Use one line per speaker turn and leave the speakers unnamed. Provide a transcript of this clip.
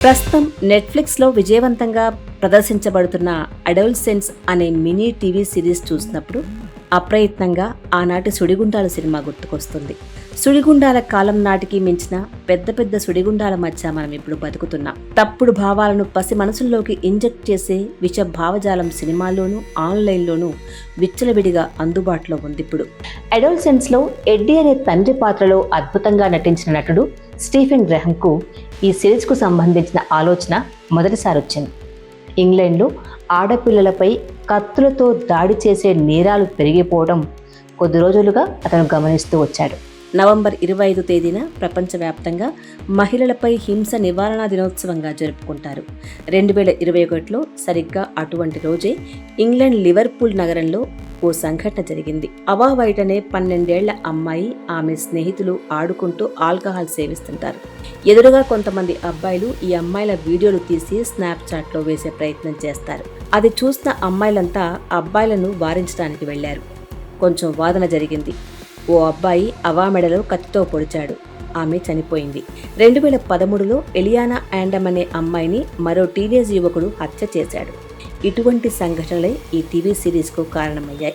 ప్రస్తుతం నెట్ఫ్లిక్స్లో విజయవంతంగా ప్రదర్శించబడుతున్న అడోల్సెన్స్ అనే మినీ టీవీ సిరీస్ చూసినప్పుడు అప్రయత్నంగా ఆనాటి సుడిగుండాల సినిమా గుర్తుకొస్తుంది. సుడిగుండాల కాలం నాటికి మించిన పెద్ద పెద్ద సుడిగుండాల మధ్య మనం ఇప్పుడు బతుకుతున్నాం. తప్పుడు భావాలను పసి మనసుల్లోకి ఇంజెక్ట్ చేసే విష భావజాలం సినిమాల్లోనూ ఆన్లైన్లోనూ విచ్చలవిడిగా అందుబాటులో ఉంది ఇప్పుడు. అడోల్సెన్స్లో ఎడ్డీ అనే తండ్రి పాత్రలో అద్భుతంగా నటించిన నటుడు స్టీఫెన్ గ్రహంకు ఈ సిరీస్కు సంబంధించిన ఆలోచన మొదటిసారి వచ్చింది. ఇంగ్లాండ్లో ఆడపిల్లలపై కత్తులతో దాడి చేసే నేరాలు పెరిగిపోవడం కొద్ది రోజులుగా అతను గమనిస్తూ వచ్చాడు. నవంబర్ ఇరవై ఐదు తేదీన ప్రపంచవ్యాప్తంగా మహిళలపై హింస నివారణ దినోత్సవంగా జరుపుకుంటారు. రెండు వేల ఇరవై ఒకటిలో సరిగ్గా అటువంటి రోజే ఇంగ్లాండ్ లివర్పూల్ నగరంలో ఓ సంఘటన జరిగింది. అవా బయటనే పన్నెండేళ్ళ అమ్మాయి ఆమె స్నేహితులు ఆడుకుంటూ ఆల్కహాల్ సేవిస్తుంటారు. ఎదురుగా కొంతమంది అబ్బాయిలు ఈ అమ్మాయిల వీడియోలు తీసి స్నాప్చాట్లో వేసే ప్రయత్నం చేస్తారు. అది చూసిన అమ్మాయిలంతా అబ్బాయిలను వారించడానికి వెళ్ళారు కొంచెం వాదన జరిగింది. ఓ అబ్బాయి అవా మెడలో కత్తితో పొడిచాడు. ఆమె చనిపోయింది. రెండు వేల పదమూడులో ఎలియానా యాండమ్ అనే అమ్మాయిని మరో టీనేజ్ యువకుడు హత్య చేశాడు. ఇటువంటి సంఘటనలే ఈ టీవీ సిరీస్కు కారణమయ్యాయి.